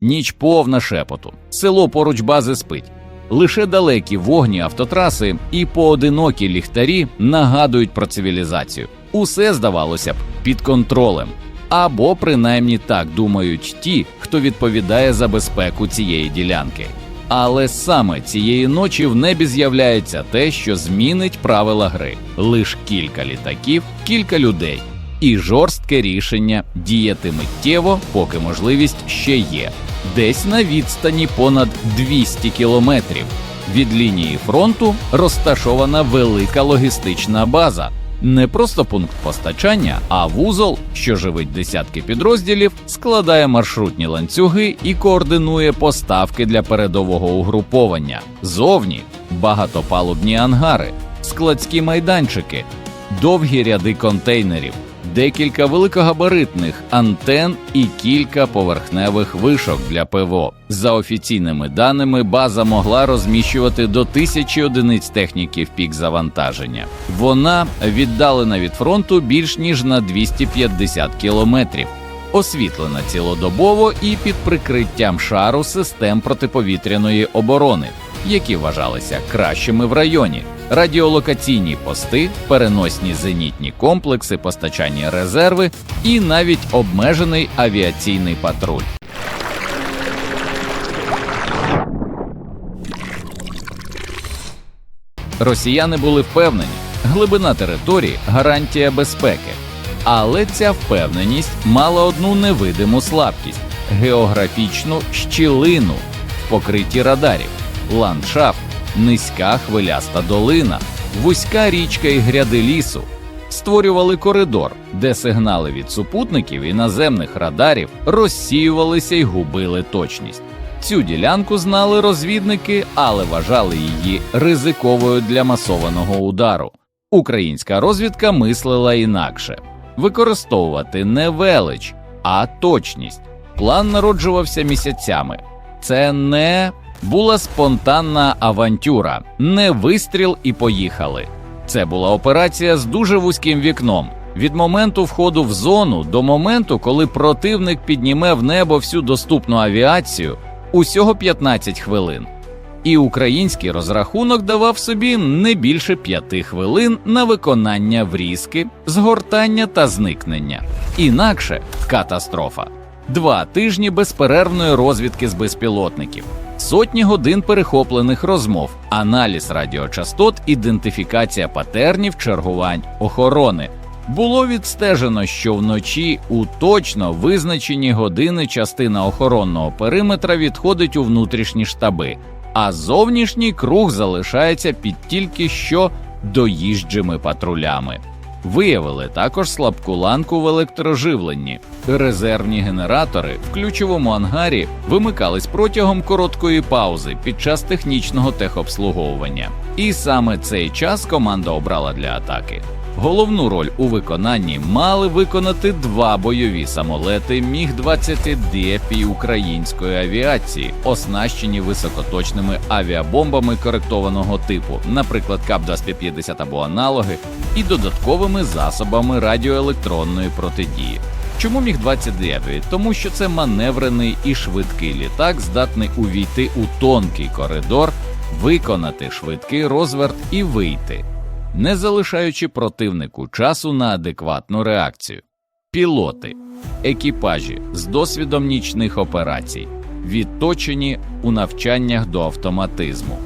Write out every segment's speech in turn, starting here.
Ніч повна шепоту. Село поруч бази спить. Лише далекі вогні автотраси і поодинокі ліхтарі нагадують про цивілізацію. Усе здавалося б під контролем. Або принаймні так думають ті, хто відповідає за безпеку цієї ділянки. Але саме цієї ночі в небі з'являється те, що змінить правила гри: лиш кілька літаків, кілька людей, і жорстке рішення діяти миттєво, поки можливість ще є, десь на відстані понад 200 кілометрів. Від лінії фронту розташована велика логістична база. Не просто пункт постачання, а вузол, що живить десятки підрозділів, складає маршрутні ланцюги і координує поставки для передового угруповання. Зовні багатопалубні ангари, складські майданчики, довгі ряди контейнерів, декілька великогабаритних антен і кілька поверхневих вишок для ПВО. За офіційними даними, база могла розміщувати до тисячі одиниць техніки в пік завантаження. Вона віддалена від фронту більш ніж на 250 кілометрів. Освітлена цілодобово і під прикриттям шару систем протиповітряної оборони, які вважалися кращими в районі, радіолокаційні пости, переносні зенітні комплекси, постачання резерви і навіть обмежений авіаційний патруль. Росіяни були впевнені, глибина території гарантія безпеки. Але ця впевненість мала одну невидиму слабкість географічну щілину в покритті радарів, ландшафт, низька хвиляста долина, вузька річка і гряди лісу створювали коридор, де сигнали від супутників і наземних радарів розсіювалися й губили точність. Цю ділянку знали розвідники, але вважали її ризиковою для масованого удару. Українська розвідка мислила інакше використовувати не велич, а точність. План народжувався місяцями. Це не була спонтанна авантюра, не вистріл і поїхали. Це була операція з дуже вузьким вікном. Від моменту входу в зону до моменту, коли противник підніме в небо всю доступну авіацію, усього 15 хвилин. І український розрахунок давав собі не більше п'яти хвилин на виконання врізки, згортання та зникнення. Інакше катастрофа. Два тижні безперервної розвідки з безпілотників, сотні годин перехоплених розмов, аналіз радіочастот, ідентифікація патернів, чергувань, охорони. Було відстежено, що вночі у точно визначені години частина охоронного периметра відходить у внутрішні штаби, а зовнішній круг залишається під тільки що доїжджими патрулями. Виявили також слабку ланку в електроживленні. Резервні генератори в ключовому ангарі вимикались протягом короткої паузи під час технічного техобслуговування. І саме цей час команда обрала для атаки. Головну роль у виконанні мали виконати два бойові самолети Міг 29 української авіації, оснащені високоточними авіабомбами коректованого типу, наприклад, КАП 2550 або аналоги, і додатковими засобами радіоелектронної протидії. Чому міг 29? Тому що це маневрений і швидкий літак, здатний увійти у тонкий коридор, виконати швидкий розверт і вийти не залишаючи противнику часу на адекватну реакцію. Пілоти, екіпажі з досвідом нічних операцій, відточені у навчаннях до автоматизму.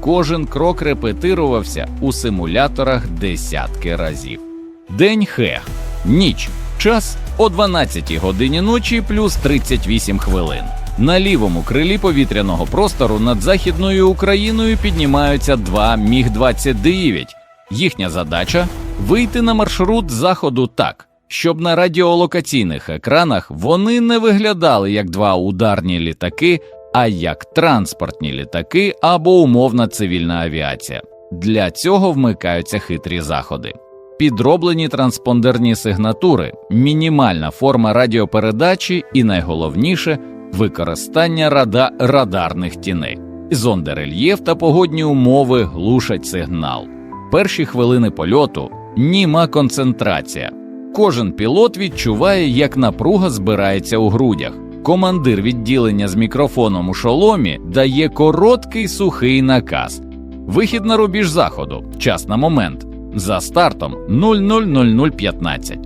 Кожен крок репетирувався у симуляторах десятки разів. День хех, ніч, час о 12 годині ночі плюс 38 хвилин. На лівому крилі повітряного простору над західною Україною піднімаються два міг 29 Їхня задача вийти на маршрут заходу так, щоб на радіолокаційних екранах вони не виглядали як два ударні літаки, а як транспортні літаки або умовна цивільна авіація. Для цього вмикаються хитрі заходи. Підроблені транспондерні сигнатури, мінімальна форма радіопередачі і найголовніше використання рада радарних тіней. Зондерельєф та погодні умови глушать сигнал перші хвилини польоту німа концентрація. Кожен пілот відчуває, як напруга збирається у грудях. командир відділення з мікрофоном у шоломі дає короткий сухий наказ. Вихід на рубіж заходу, час на момент. За стартом 000015.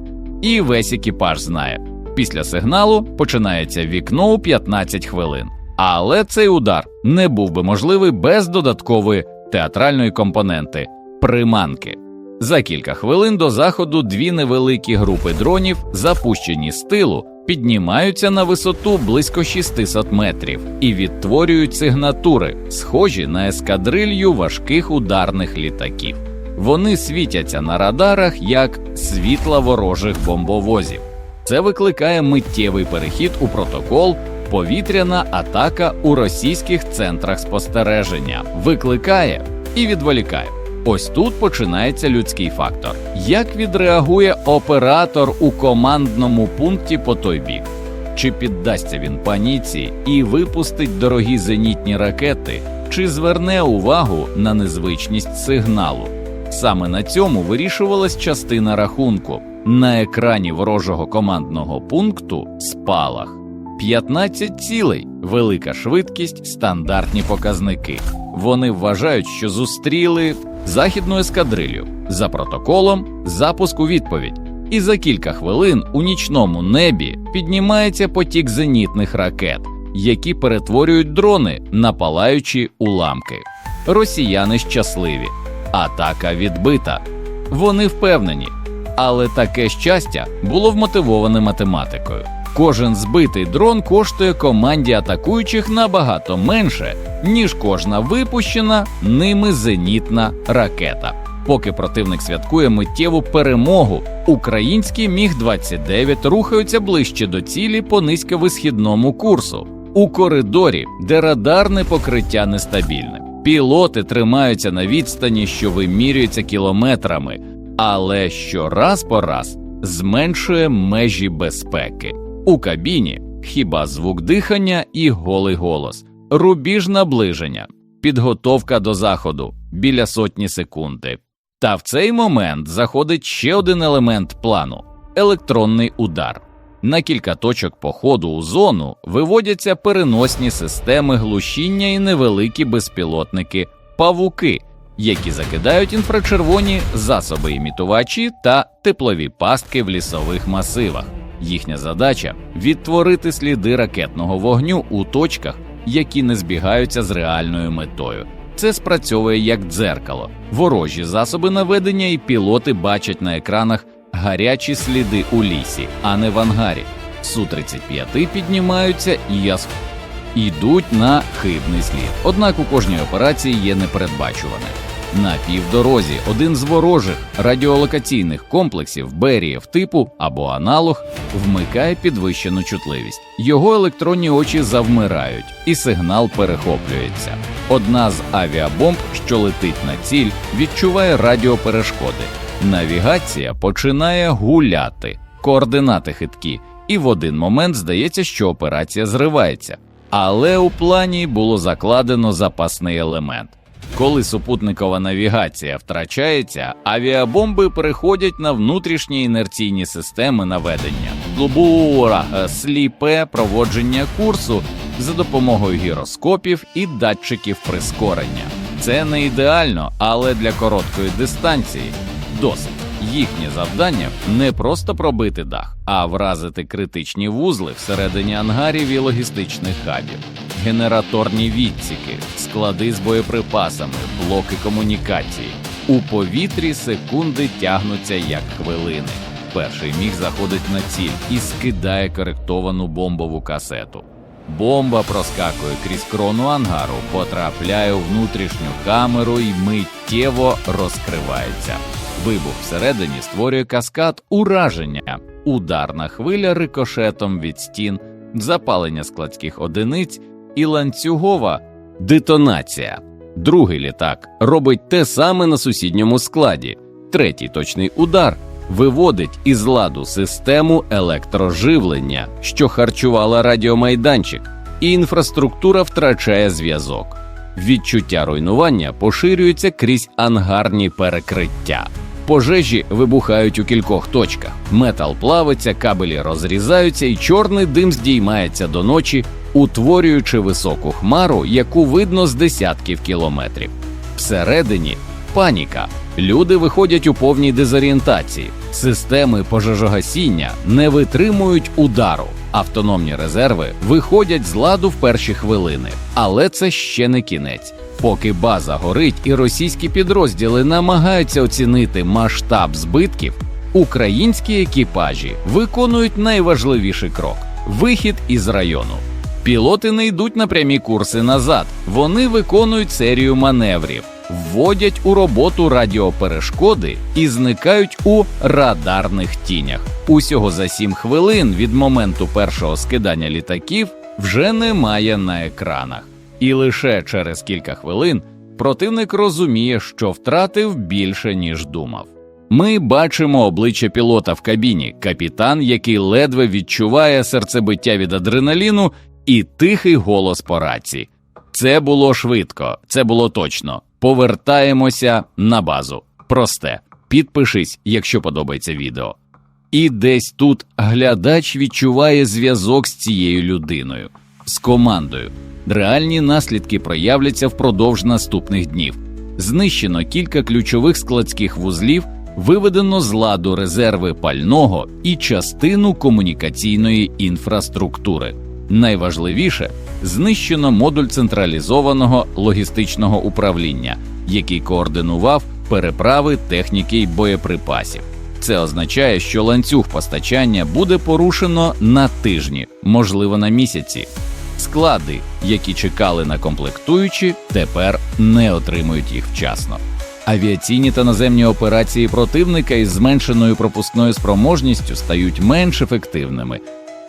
І весь екіпаж знає. Після сигналу починається вікно у 15 хвилин. Але цей удар не був би можливий без додаткової театральної компоненти приманки. За кілька хвилин до заходу дві невеликі групи дронів, запущені з тилу, піднімаються на висоту близько 600 метрів і відтворюють сигнатури, схожі на ескадрилью важких ударних літаків. Вони світяться на радарах як світла ворожих бомбовозів. Це викликає миттєвий перехід у протокол. Повітряна атака у російських центрах спостереження викликає і відволікає. Ось тут починається людський фактор. Як відреагує оператор у командному пункті по той бік? Чи піддасться він паніці і випустить дорогі зенітні ракети, чи зверне увагу на незвичність сигналу? Саме на цьому вирішувалась частина рахунку. На екрані ворожого командного пункту спалах 15 цілей, велика швидкість, стандартні показники. Вони вважають, що зустріли західну ескадрилю за протоколом запуск у відповідь. І за кілька хвилин у нічному небі піднімається потік зенітних ракет, які перетворюють дрони на палаючі уламки. Росіяни щасливі, атака відбита. Вони впевнені, але таке щастя було вмотивоване математикою. Кожен збитий дрон коштує команді атакуючих набагато менше, ніж кожна випущена ними зенітна ракета. Поки противник святкує миттєву перемогу, українські міг 29 рухаються ближче до цілі по низьковисхідному курсу. У коридорі, де радарне покриття нестабільне. Пілоти тримаються на відстані, що вимірюється кілометрами, але щораз по раз зменшує межі безпеки. У кабіні хіба звук дихання і голий голос, рубіж наближення, підготовка до заходу біля сотні секунди. Та в цей момент заходить ще один елемент плану електронний удар. На кілька точок походу у зону виводяться переносні системи глушіння і невеликі безпілотники павуки, які закидають інфрачервоні засоби імітувачі та теплові пастки в лісових масивах. Їхня задача відтворити сліди ракетного вогню у точках, які не збігаються з реальною метою. Це спрацьовує як дзеркало. Ворожі засоби наведення і пілоти бачать на екранах гарячі сліди у лісі, а не в ангарі. Су-35 піднімаються і яс... йдуть на хибний слід. Однак у кожній операції є непередбачуване. На півдорозі один з ворожих радіолокаційних комплексів Берієв типу або аналог вмикає підвищену чутливість. Його електронні очі завмирають, і сигнал перехоплюється. Одна з авіабомб, що летить на ціль, відчуває радіоперешкоди. Навігація починає гуляти, координати хиткі, і в один момент здається, що операція зривається. Але у плані було закладено запасний елемент. Коли супутникова навігація втрачається, авіабомби переходять на внутрішні інерційні системи наведення, лубура, е, сліпе проводження курсу за допомогою гіроскопів і датчиків прискорення. Це не ідеально, але для короткої дистанції досить. Їхнє завдання не просто пробити дах, а вразити критичні вузли всередині ангарів і логістичних хабів, генераторні відсіки, склади з боєприпасами, блоки комунікації. У повітрі секунди тягнуться як хвилини. Перший міг заходить на ціль і скидає коректовану бомбову касету. Бомба проскакує крізь крону ангару, потрапляє у внутрішню камеру і миттєво розкривається. Вибух всередині створює каскад ураження, ударна хвиля рикошетом від стін, запалення складських одиниць і ланцюгова детонація. Другий літак робить те саме на сусідньому складі. Третій точний удар виводить із ладу систему електроживлення, що харчувала радіомайданчик, і інфраструктура втрачає зв'язок. Відчуття руйнування поширюється крізь ангарні перекриття. Пожежі вибухають у кількох точках. Метал плавиться, кабелі розрізаються, і чорний дим здіймається до ночі, утворюючи високу хмару, яку видно з десятків кілометрів. Всередині паніка. Люди виходять у повній дезорієнтації. Системи пожежогасіння не витримують удару. Автономні резерви виходять з ладу в перші хвилини, але це ще не кінець. Поки база горить і російські підрозділи намагаються оцінити масштаб збитків, українські екіпажі виконують найважливіший крок вихід із району. Пілоти не йдуть на прямі курси назад, вони виконують серію маневрів, вводять у роботу радіоперешкоди і зникають у радарних тінях. Усього за 7 хвилин від моменту першого скидання літаків вже немає на екранах. І лише через кілька хвилин противник розуміє, що втратив більше, ніж думав. Ми бачимо обличчя пілота в кабіні, капітан, який ледве відчуває серцебиття від адреналіну, і тихий голос по рації. Це було швидко, це було точно. Повертаємося на базу. Просте, підпишись, якщо подобається відео. І десь тут глядач відчуває зв'язок з цією людиною, з командою. Реальні наслідки проявляться впродовж наступних днів. Знищено кілька ключових складських вузлів, виведено з ладу резерви пального і частину комунікаційної інфраструктури. Найважливіше знищено модуль централізованого логістичного управління, який координував переправи техніки й боєприпасів. Це означає, що ланцюг постачання буде порушено на тижні, можливо, на місяці. Склади, які чекали на комплектуючі, тепер не отримують їх вчасно. Авіаційні та наземні операції противника із зменшеною пропускною спроможністю стають менш ефективними.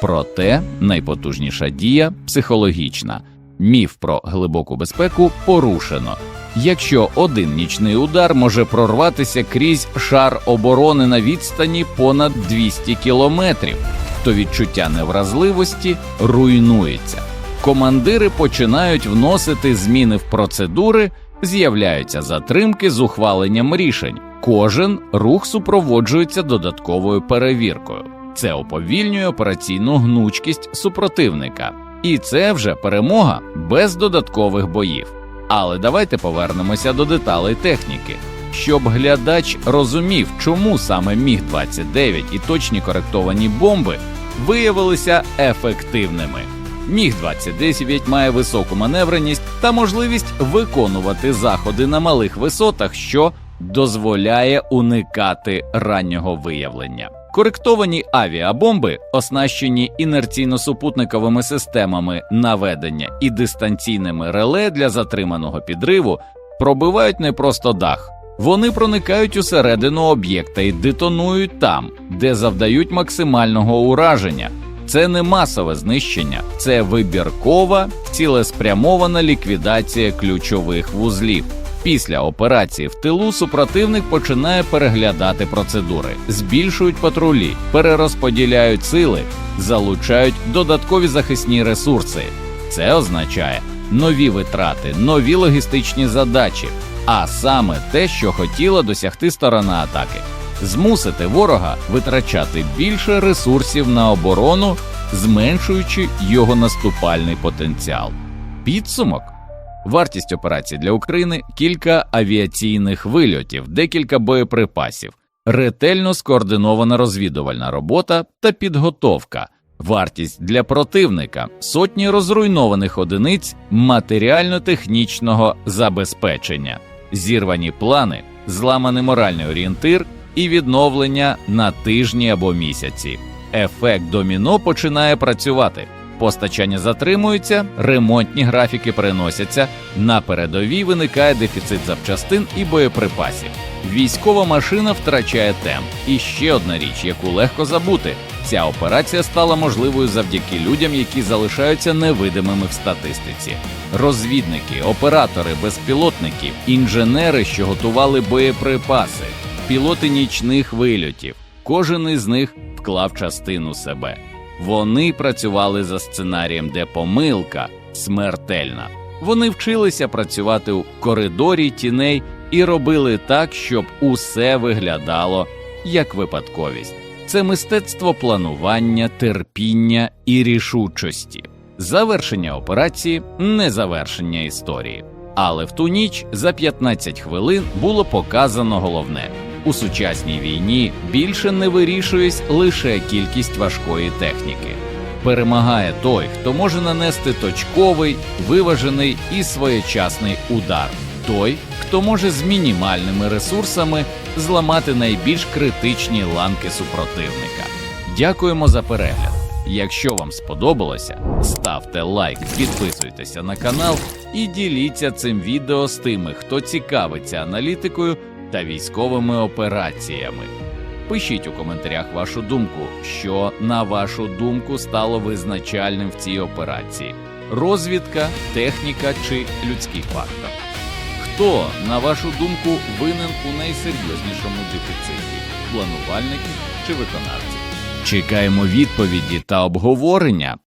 Проте найпотужніша дія психологічна. Міф про глибоку безпеку порушено. Якщо один нічний удар може прорватися крізь шар оборони на відстані понад 200 кілометрів, то відчуття невразливості руйнується. Командири починають вносити зміни в процедури, з'являються затримки з ухваленням рішень. Кожен рух супроводжується додатковою перевіркою. Це уповільнює операційну гнучкість супротивника, і це вже перемога без додаткових боїв. Але давайте повернемося до деталей техніки, щоб глядач розумів, чому саме Міг 29 і точні коректовані бомби виявилися ефективними. Міг 29 має високу маневреність та можливість виконувати заходи на малих висотах, що дозволяє уникати раннього виявлення. Коректовані авіабомби, оснащені інерційно-супутниковими системами наведення і дистанційними реле для затриманого підриву, пробивають не просто дах. Вони проникають усередину об'єкта і детонують там, де завдають максимального ураження. Це не масове знищення, це вибіркова, цілеспрямована ліквідація ключових вузлів. Після операції в тилу супротивник починає переглядати процедури, збільшують патрулі, перерозподіляють сили, залучають додаткові захисні ресурси. Це означає нові витрати, нові логістичні задачі, а саме те, що хотіла досягти сторона атаки змусити ворога витрачати більше ресурсів на оборону, зменшуючи його наступальний потенціал. Підсумок. Вартість операції для України кілька авіаційних вильотів, декілька боєприпасів, ретельно скоординована розвідувальна робота та підготовка, вартість для противника, сотні розруйнованих одиниць матеріально-технічного забезпечення, зірвані плани, зламаний моральний орієнтир і відновлення на тижні або місяці. Ефект доміно починає працювати. Постачання затримується, ремонтні графіки переносяться. На передовій виникає дефіцит запчастин і боєприпасів. Військова машина втрачає темп. І ще одна річ, яку легко забути: ця операція стала можливою завдяки людям, які залишаються невидимими в статистиці. Розвідники, оператори, безпілотники, інженери, що готували боєприпаси, пілоти нічних вильотів. Кожен із них вклав частину себе. Вони працювали за сценарієм, де помилка смертельна. Вони вчилися працювати у коридорі тіней і робили так, щоб усе виглядало як випадковість. Це мистецтво планування, терпіння і рішучості. Завершення операції не завершення історії. Але в ту ніч за 15 хвилин було показано головне: у сучасній війні більше не вирішується лише кількість важкої техніки. Перемагає той, хто може нанести точковий, виважений і своєчасний удар, той, хто може з мінімальними ресурсами зламати найбільш критичні ланки супротивника. Дякуємо за перегляд. Якщо вам сподобалося, ставте лайк, підписуйтеся на канал і діліться цим відео з тими, хто цікавиться аналітикою та військовими операціями. Пишіть у коментарях вашу думку, що, на вашу думку, стало визначальним в цій операції: розвідка, техніка чи людський фактор. Хто, на вашу думку, винен у найсерйознішому дефіциті планувальники чи виконавці? Чекаємо відповіді та обговорення